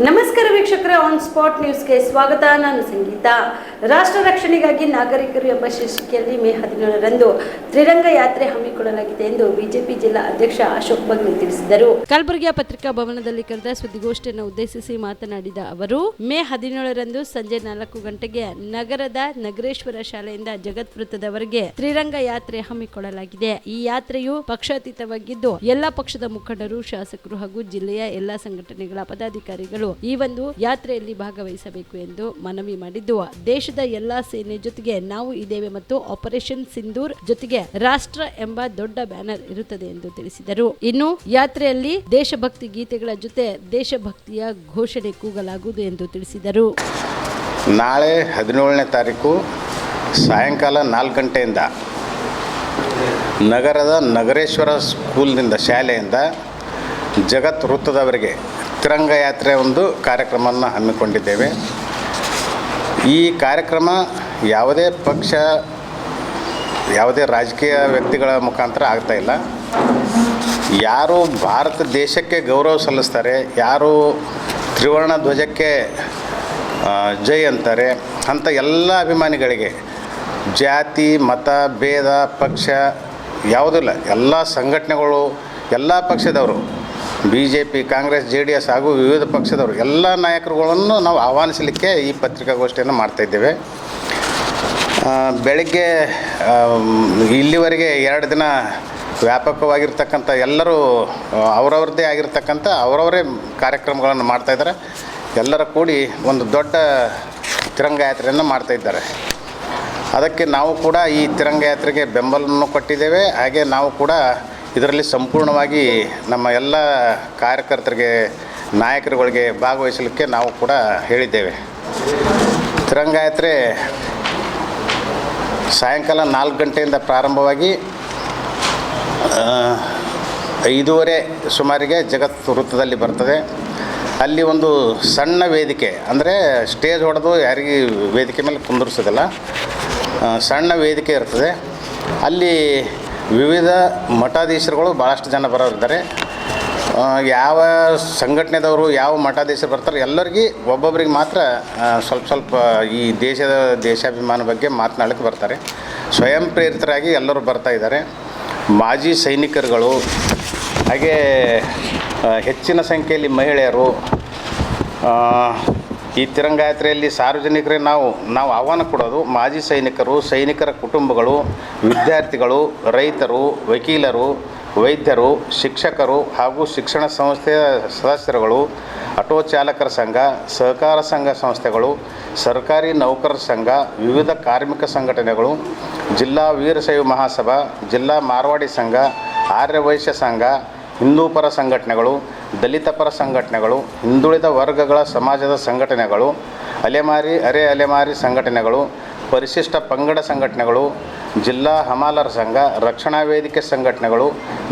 ನಮಸ್ಕಾರ ವೀಕ್ಷಕರ on spot ನ್ಯೂಸ್ಗೆ ಸ್ವಾಗತ. ನಾನು ಸಂಗೀತ. ರಾಷ್ಟ್ರ ರಕ್ಷಣೆಗಾಗಿ ನಾಗರಿಕರು ಎಂಬ ಶೀರ್ಷಿಕೆಯಲ್ಲಿ ಮೇ ಹದಿನೇಳರಂದು ತ್ರಿರಂಗ ಯಾತ್ರೆ ಹಮ್ಮಿಕೊಳ್ಳಲಾಗಿದೆ ಎಂದು ಬಿಜೆಪಿ ಜಿಲ್ಲಾ ಅಧ್ಯಕ್ಷ ಅಶೋಕ್ ಬಗ್ಲಿ ತಿಳಿಸಿದರು. ಕಲಬುರಗಿಯ ಪತ್ರಿಕಾ ಭವನದಲ್ಲಿ ಕರೆದ ಸುದ್ದಿಗೋಷ್ಠಿಯನ್ನು ಉದ್ದೇಶಿಸಿ ಮಾತನಾಡಿದ ಅವರು, ಮೇ ಹದಿನೇಳರಂದು ಸಂಜೆ ನಾಲ್ಕು ಗಂಟೆಗೆ ನಗರದ ನಗರೇಶ್ವರ ಶಾಲೆಯಿಂದ ಜಗತ್ ವೃತ್ತದವರೆಗೆ ತ್ರಿರಂಗ ಯಾತ್ರೆ ಹಮ್ಮಿಕೊಳ್ಳಲಾಗಿದೆ. ಈ ಯಾತ್ರೆಯು ಪಕ್ಷಾತೀತವಾಗಿದ್ದು, ಎಲ್ಲಾ ಪಕ್ಷದ ಮುಖಂಡರು, ಶಾಸಕರು ಹಾಗೂ ಜಿಲ್ಲೆಯ ಎಲ್ಲಾ ಸಂಘಟನೆಗಳ ಪದಾಧಿಕಾರಿಗಳು ಈ ಒಂದು ಯಾತ್ರೆಯಲ್ಲಿ ಭಾಗವಹಿಸಬೇಕು ಎಂದು ಮನವಿ ಮಾಡಿದ್ದು. ದೇಶದ ಎಲ್ಲಾ ಸೇನೆ ಜೊತೆಗೆ ನಾವು ಇದ್ದೇವೆ ಮತ್ತು ಆಪರೇಷನ್ ಸಿಂಧೂರ್ ಜೊತೆಗೆ ರಾಷ್ಟ್ರ ಎಂಬ ದೊಡ್ಡ ಬ್ಯಾನರ್ ಇರುತ್ತದೆ ಎಂದು ತಿಳಿಸಿದರು. ಇನ್ನು ಯಾತ್ರೆಯಲ್ಲಿ ದೇಶಭಕ್ತಿ ಗೀತೆಗಳ ಜೊತೆ ದೇಶಭಕ್ತಿಯ ಘೋಷಣೆ ಕೂಗಲಾಗುವುದು ಎಂದು ತಿಳಿಸಿದರು. ನಾಳೆ ಹದಿನೇಳನೇ ತಾರೀಕು ಸಾಯಂಕಾಲ ನಾಲ್ಕು ಗಂಟೆಯಿಂದ ನಗರದ ನಗರೇಶ್ವರ ಸ್ಕೂಲ್ನಿಂದ ಶಾಲೆಯಿಂದ ಜಗತ್ ವೃತ್ತದವರೆಗೆ ತಿರಂಗ ಯಾತ್ರೆ ಒಂದು ಕಾರ್ಯಕ್ರಮವನ್ನು ಹಮ್ಮಿಕೊಂಡಿದ್ದೇವೆ. ಈ ಕಾರ್ಯಕ್ರಮ ಯಾವುದೇ ಪಕ್ಷ, ಯಾವುದೇ ರಾಜಕೀಯ ವ್ಯಕ್ತಿಗಳ ಮುಖಾಂತರ ಆಗ್ತಾ ಇಲ್ಲ. ಯಾರು ಭಾರತ ದೇಶಕ್ಕೆ ಗೌರವ ಸಲ್ಲಿಸ್ತಾರೆ, ಯಾರು ತ್ರಿವರ್ಣ ಧ್ವಜಕ್ಕೆ ಜೈ ಅಂತಾರೆ ಅಂಥ ಎಲ್ಲ ಅಭಿಮಾನಿಗಳಿಗೆ ಜಾತಿ, ಮತ, ಭೇದ, ಪಕ್ಷ ಯಾವುದಿಲ್ಲ, ಎಲ್ಲ ಸಂಘಟನೆಗಳು, ಎಲ್ಲ ಪಕ್ಷದವರು B J P Congress J D S ಹಾಗೂ ವಿವಿಧ ಪಕ್ಷದವರು ಎಲ್ಲ ನಾಯಕರುಗಳನ್ನು ನಾವು ಆಹ್ವಾನಿಸಲಿಕ್ಕೆ ಈ ಪತ್ರಿಕಾಗೋಷ್ಠಿಯನ್ನು ಮಾಡ್ತಾಯಿದ್ದೇವೆ ಬೆಳಗ್ಗೆ ಇಲ್ಲಿವರೆಗೆ ಎರಡು ದಿನ ವ್ಯಾಪಕವಾಗಿರ್ತಕ್ಕಂಥ ಎಲ್ಲರೂ, ಅವರವ್ರದ್ದೇ ಆಗಿರ್ತಕ್ಕಂಥ ಅವರವರೇ ಕಾರ್ಯಕ್ರಮಗಳನ್ನು ಮಾಡ್ತಾಯಿದ್ದಾರೆ ಎಲ್ಲರ ಕೂಡಿ ಒಂದು ದೊಡ್ಡ ತಿರಂಗ ಯಾತ್ರೆಯನ್ನು ಮಾಡ್ತಾಯಿದ್ದಾರೆ ಅದಕ್ಕೆ ನಾವು ಕೂಡ ಈ ತಿರಂಗ ಯಾತ್ರೆಗೆ ಬೆಂಬಲವನ್ನು ಕೊಟ್ಟಿದ್ದೇವೆ. ಹಾಗೆ ನಾವು ಕೂಡ ಇದರಲ್ಲಿ ಸಂಪೂರ್ಣವಾಗಿ ನಮ್ಮ ಎಲ್ಲ ಕಾರ್ಯಕರ್ತರಿಗೆ, ನಾಯಕರುಗಳಿಗೆ ಭಾಗವಹಿಸಲಿಕ್ಕೆ ನಾವು ಕೂಡ ಹೇಳಿದ್ದೇವೆ. ತಿರಂಗಾಯತ್ರೆ ಸಾಯಂಕಾಲ ನಾಲ್ಕು ಗಂಟೆಯಿಂದ ಪ್ರಾರಂಭವಾಗಿ ಐದೂವರೆ ಸುಮಾರಿಗೆ ಜಗತ್ ವೃತ್ತದಲ್ಲಿ ಬರ್ತದೆ. ಅಲ್ಲಿ ಒಂದು ಸಣ್ಣ ವೇದಿಕೆ, ಅಂದರೆ ಸ್ಟೇಜ್ ಹೊಡೆದು ಯಾರಿಗೆ ವೇದಿಕೆ ಮೇಲೆ ಕುಂದಿರ್ಸೋದಿಲ್ಲ. ಸಣ್ಣ ವೇದಿಕೆ ಇರ್ತದೆ. ಅಲ್ಲಿ ವಿವಿಧ ಮಠಾಧೀಶರುಗಳು ಭಾಳಷ್ಟು ಜನ ಬರೋರಿದ್ದಾರೆ. ಯಾವ ಸಂಘಟನೆದವರು, ಯಾವ ಮಠಾಧೀಶರು ಬರ್ತಾರೆ ಎಲ್ಲರಿಗೆ ಒಬ್ಬೊಬ್ಬರಿಗೆ ಮಾತ್ರ ಸ್ವಲ್ಪ ಸ್ವಲ್ಪ ಈ ದೇಶದ ದೇಶಾಭಿಮಾನ ಬಗ್ಗೆ ಮಾತನಾಡೋಕ್ಕೆ ಬರ್ತಾರೆ. ಸ್ವಯಂ ಪ್ರೇರಿತರಾಗಿ ಎಲ್ಲರೂ ಬರ್ತಾ ಇದ್ದಾರೆ. ಮಾಜಿ ಸೈನಿಕರುಗಳು, ಹಾಗೇ ಹೆಚ್ಚಿನ ಸಂಖ್ಯೆಯಲ್ಲಿ ಮಹಿಳೆಯರು ಈ ತಿರಂಗ ಯಾತ್ರೆಯಲ್ಲಿ ಸಾರ್ವಜನಿಕರಿಗೆ ನಾವು ನಾವು ಆಹ್ವಾನ ಕೊಡೋದು ಮಾಜಿ ಸೈನಿಕರು, ಸೈನಿಕರ ಕುಟುಂಬಗಳು, ವಿದ್ಯಾರ್ಥಿಗಳು, ರೈತರು, ವಕೀಲರು, ವೈದ್ಯರು, ಶಿಕ್ಷಕರು ಹಾಗೂ ಶಿಕ್ಷಣ ಸಂಸ್ಥೆಯ ಸದಸ್ಯರುಗಳು, ಆಟೋ ಚಾಲಕರ ಸಂಘ, ಸಹಕಾರ ಸಂಘ ಸಂಸ್ಥೆಗಳು, ಸರ್ಕಾರಿ ನೌಕರರ ಸಂಘ, ವಿವಿಧ ಕಾರ್ಮಿಕ ಸಂಘಟನೆಗಳು, ಜಿಲ್ಲಾ ವೀರಶೈವ ಮಹಾಸಭಾ, ಜಿಲ್ಲಾ ಮಾರ್ವಾಡಿ ಸಂಘ, ಆರ್ಯವೈಶ್ಯ ಸಂಘ ಹಿಂದೂ ಪರ ಸಂಘಟನೆಗಳು, ದಲಿತ ಪರ ಸಂಘಟನೆಗಳು, ಹಿಂದುಳಿದ ವರ್ಗಗಳ ಸಮಾಜದ ಸಂಘಟನೆಗಳು, ಅಲೆಮಾರಿ, ಅರೆ ಅಲೆಮಾರಿ ಸಂಘಟನೆಗಳು, ಪರಿಶಿಷ್ಟ ಪಂಗಡ ಸಂಘಟನೆಗಳು, ಜಿಲ್ಲಾ ಹಮಾಲರ ಸಂಘ, ರಕ್ಷಣಾ ವೇದಿಕೆ ಸಂಘಟನೆಗಳು,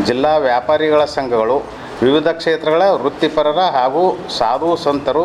ಜಿಲ್ಲಾ ವ್ಯಾಪಾರಿಗಳ ಸಂಘಗಳು, ವಿವಿಧ ಕ್ಷೇತ್ರಗಳ ವೃತ್ತಿಪರರ ಹಾಗೂ ಸಾಧು ಸಂತರು